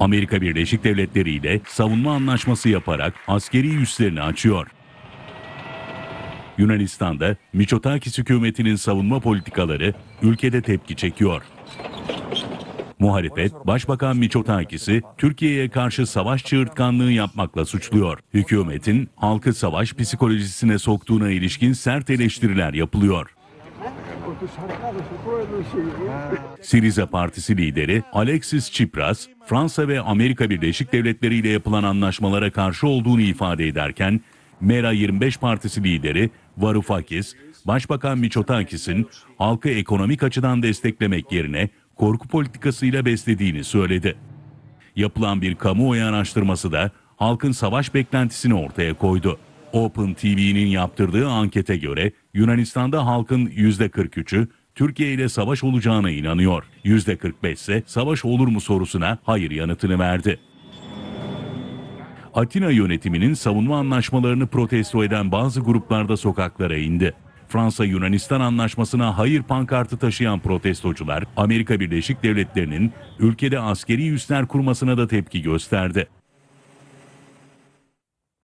Amerika Birleşik Devletleri ile savunma anlaşması yaparak askeri üslerini açıyor. Yunanistan'da Miçotakis hükümetinin savunma politikaları ülkede tepki çekiyor. Muhalefet, Başbakan Miçotakis'i Türkiye'ye karşı savaş çığırtkanlığı yapmakla suçluyor. Hükümetin halkı savaş psikolojisine soktuğuna ilişkin sert eleştiriler yapılıyor. Siriza Partisi lideri Alexis Tsipras, Fransa ve Amerika Birleşik Devletleri ile yapılan anlaşmalara karşı olduğunu ifade ederken, Mera 25 Partisi lideri Varoufakis, Başbakan Mitsotakis'in halkı ekonomik açıdan desteklemek yerine korku politikasıyla beslediğini söyledi. Yapılan bir kamuoyu araştırması da halkın savaş beklentisini ortaya koydu. Open TV'nin yaptırdığı ankete göre Yunanistan'da halkın %43'ü Türkiye ile savaş olacağına inanıyor. %45 ise savaş olur mu sorusuna hayır yanıtını verdi. Atina yönetiminin savunma anlaşmalarını protesto eden bazı gruplarda sokaklara indi. Fransa-Yunanistan anlaşmasına hayır pankartı taşıyan protestocular, Amerika Birleşik Devletleri'nin ülkede askeri üsler kurmasına da tepki gösterdi.